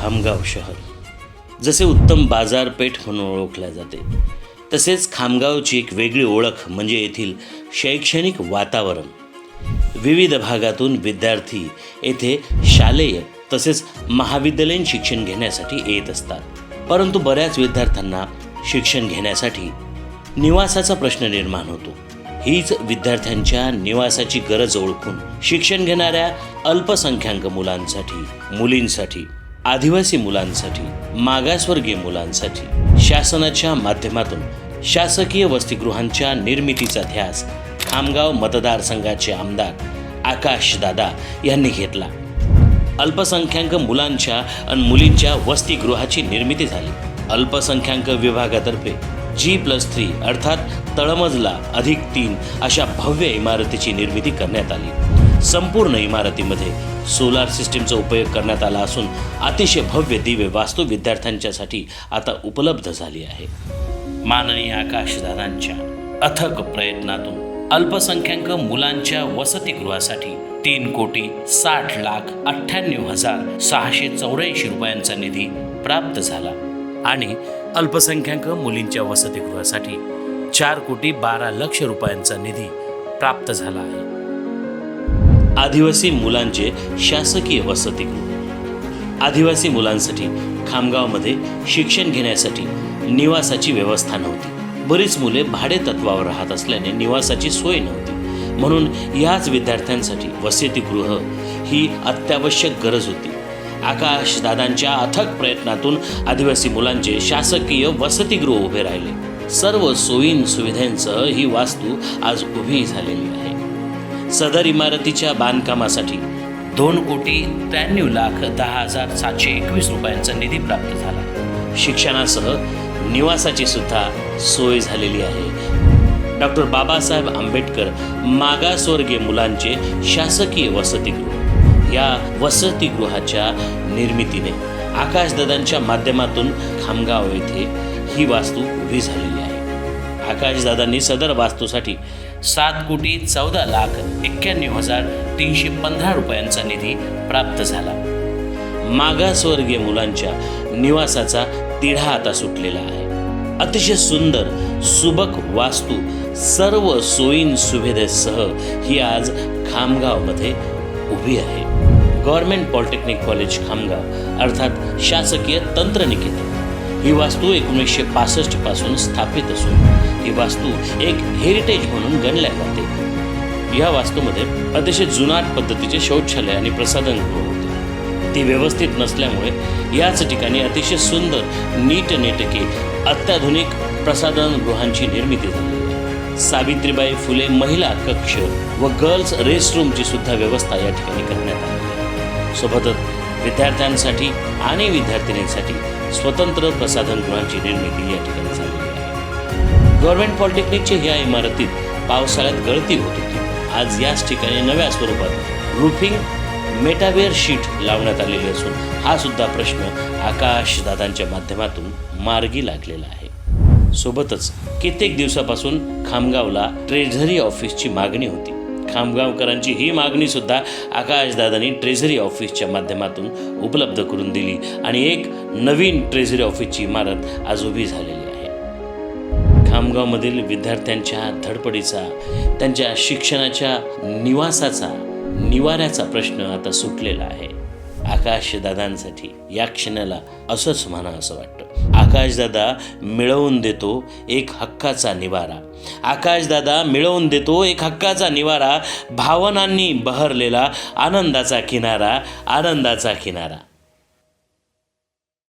खामगाव शहर. जसे उत्तम बाजारपेठ म्हणून ओळखल्या जाते तसेच खामगावची एक वेगळी ओळख म्हणजे येथील शैक्षणिक वातावरण. विविध भागातून विद्यार्थी येथे शालेय तसेच महाविद्यालयीन शिक्षण घेण्यासाठी येत असतात. परंतु बऱ्याच विद्यार्थ्यांना शिक्षण घेण्यासाठी निवासाचा प्रश्न निर्माण होतो. हीच विद्यार्थ्यांच्या निवासाची गरज ओळखून शिक्षण घेणाऱ्या अल्पसंख्याक मुलांसाठी मुलींसाठी आदिवासी मुलांसाठी मागासवर्गीय मुलांसाठी शासनाच्या माध्यमातून शासकीय वसतिगृहांच्या निर्मितीचा ध्यास खामगाव मतदारसंघाचे आमदार आकाश दादा यांनी घेतला. अल्पसंख्याक मुलांच्या आणि मुलींच्या वसतिगृहाची निर्मिती झाली. अल्पसंख्याक विभागातर्फे जी प्लस थ्री अर्थात तळमजला अधिक तीन अशा भव्य इमारतीची निर्मिती करण्यात आली. संपूर्ण इमारतीमध्ये सोलार सिस्टीमचा उपयोग करण्यात आला असून अतिशय भव्य दिव्य वास्तू विद्यार्थ्यांच्यासाठी आता उपलब्ध झाली आहे. माननीय आकाशदादांच्या अथक प्रयत्नातून अल्पसंख्याक मुलांच्या वसतिगृहासाठी तीन कोटी साठ लाख अठ्ठ्याण्णव हजार सहाशे चौऱ्याऐंशी रुपयांचा निधी प्राप्त झाला आणि अल्पसंख्याक मुलींच्या वसतिगृहासाठी चार कोटी बारा लक्ष रुपयांचा निधी प्राप्त झाला आहे. आदिवासी मुलांचे शासकीय वसतिगृह आदिवासी मुलांसाठी खामगावमध्ये शिक्षण घेण्यासाठी निवासाची व्यवस्था नव्हती. बरीच मुले भाडे तत्वावर राहत असल्याने निवासाची सोय नव्हती. म्हणून याच विद्यार्थ्यांसाठी वसतिगृह ही अत्यावश्यक गरज होती. आकाश दादांच्या अथक प्रयत्नातून आदिवासी मुलांचे शासकीय वसतिगृह उभे राहिले. सर्व सोयीन सुविधांसह ही वास्तू आज उभी झालेली आहे. सदर इमारतीच्या बांधकामासाठी दोन कोटी त्र्याण्णव लाख दहा हजार सातशे एकवीस रुपयांचा निधी प्राप्त झाला. शिक्षणासह निवासाची सुद्धा सोय झालेली आहे. डॉक्टर बाबासाहेब आंबेडकर मागासवर्गीय मुलांचे शासकीय वसतिगृह. या वसतिगृहाच्या निर्मितीने आकाशदादांच्या माध्यमातून खामगाव येथे ही वास्तू उभी झालेली आहे. आकाशदादांनी सदर वास्तूसाठी सात कोटी चौदा लाख एक्क्याण्णव हजार तीनशे पंधरा रुपयांचा निधी प्राप्त झाला. मागासवर्गीय मुलांच्या निवासाचा तिढा आता सुटलेला आहे. अतिशय सुंदर सुबक वास्तू सर्व सोयीन सुविधेसह ही आज खामगावमध्ये उभी आहे. गव्हर्मेंट पॉलिटेक्निक कॉलेज खामगाव अर्थात शासकीय तंत्रनिकेतन. ही वास्तू एकोणीसशे पासष्टपासून स्थापित असून ही वास्तू एक हेरिटेज म्हणून गणल्या जाते. या वास्तूमध्ये अतिशय जुनाट पद्धतीचे शौचालय आणि प्रसाधनगृह होते. ती व्यवस्थित नसल्यामुळे याच ठिकाणी अतिशय सुंदर नीटनेटके अत्याधुनिक प्रसाधनगृहांची निर्मिती झाली सावित्रीबाई फुले महिला कक्ष व गर्ल्स रेस्टरूमची सुद्धा व्यवस्था या ठिकाणी करण्यात आली. सोबतच विद्यार्थ्यांसाठी आणि विद्यार्थिनींसाठी स्वतंत्र प्रसाधनगृहांची निर्मिती या ठिकाणी झालेली आहे. गव्हर्मेंट पॉलिटेक्निकच्या ह्या इमारतीत पावसाळ्यात गळती होत होती. आज याच ठिकाणी नव्या स्वरूपात रूफिंग मेटावेअर शीट लावण्यात आलेली असून हा सुद्धा प्रश्न आकाश दादांच्या माध्यमातून मार्गी लागलेला आहे. सोबतच कित्येक दिवसापासून खामगावला ट्रेझरी ऑफिसची मागणी होती. खामगावकरांची ही मागणीसुद्धा आकाशदादांनी ट्रेझरी ऑफिसच्या माध्यमातून उपलब्ध करून दिली. आणि एक नवीन ट्रेझरी ऑफिसची इमारत आज उभी झालेली आहे. खामगावमधील विद्यार्थ्यांच्या धडपडीचा त्यांच्या शिक्षणाच्या निवासाचा निवाऱ्याचा प्रश्न आता सुटलेला आहे. आकाशदादांसाठी या क्षणाला असंच म्हणा असं वाटतं. आकाशदादा मिळवून देतो एक हक्काचा निवारा. आकाशदादा मिळवून देतो एक हक्काचा निवारा. भावनांनी बहरलेला आनंदाचा किनारा आनंदाचा किनारा.